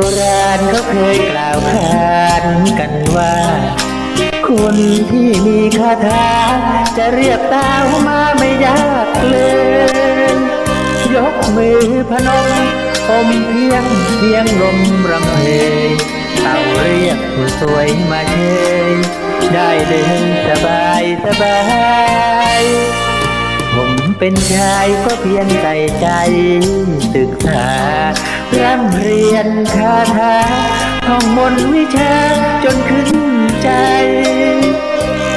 บราณเขาเคยกล่าวขานกันว่า คนที่มีคาถา จะเรียกตามาไม่ยากเลย ยกมือพนมอมเพียงเพียงลมรำเพยเอาเรียกผู้สวยมาเชยได้เดินสบายสบายผมเป็นชายก็เพียงใส่ใจตึก ร่ำเรียนคาถาท่องมนวิชาจนขึ้นใจ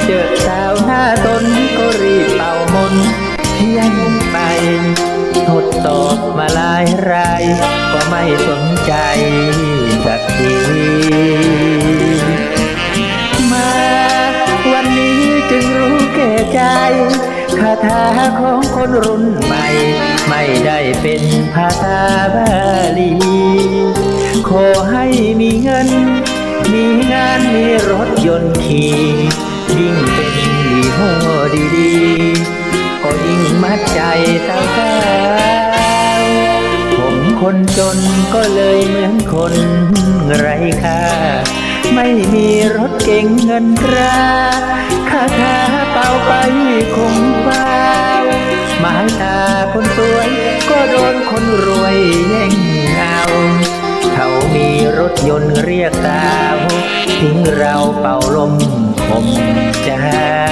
เจอสาวหน้าตนก็รีบเป่ามนเพียงไปทดสอบมาหลายราย ก็ไม่สนใจสักที คนรุ่นใหม่ ไม่ได้เป็นภาษาบาลี ขอให้มีเงิน มีงานมีรถยนต์ขี่ยิ่งเป็นยี่ห้อดีๆ ก็ยิ่งมัดใจสาวๆผมคนจนก็เลยเหมือนคนไร้ค่าไม่มีรถเก่งเงินตราคาถาเป่าไปคง หมายตาคนสวย ก็โดนคนรวยแย่งเอาเขามีรถยนต์เรียกตามทิ้งเราเป่าลมผมจ้า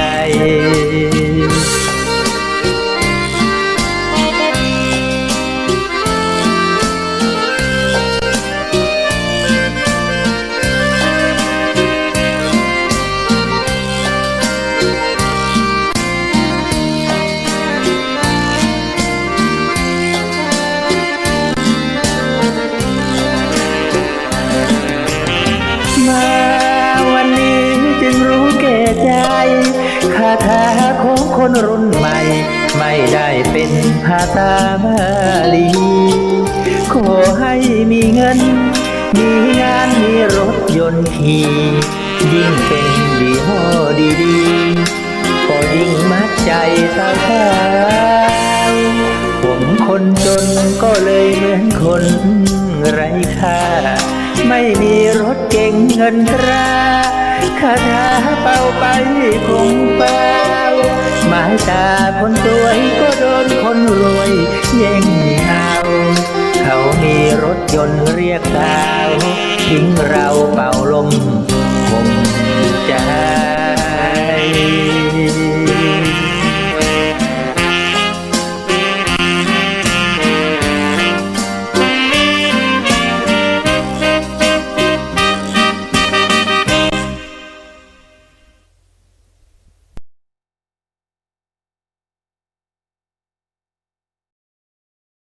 ถาของคนรุ่นใหม่ ไม่ได้เป็นภาษาบาลี ขอให้มีเงิน มีงานมีรถยนต์ขี่ยิ่งเป็นดีห้อดีๆ ก็ยิ่งมัดใจสาวๆผมคนจนก็เลยเหมือนคนไร้ค่า ไม่มี ถเก่งเงินตราคาถาเป่าไปคงเปล่าหมายตาคนรวยก็โดนคนรวยเย่งเอาเขามีรถยนต์เรียกดาวทิ้งเราเป่าลมคงจะ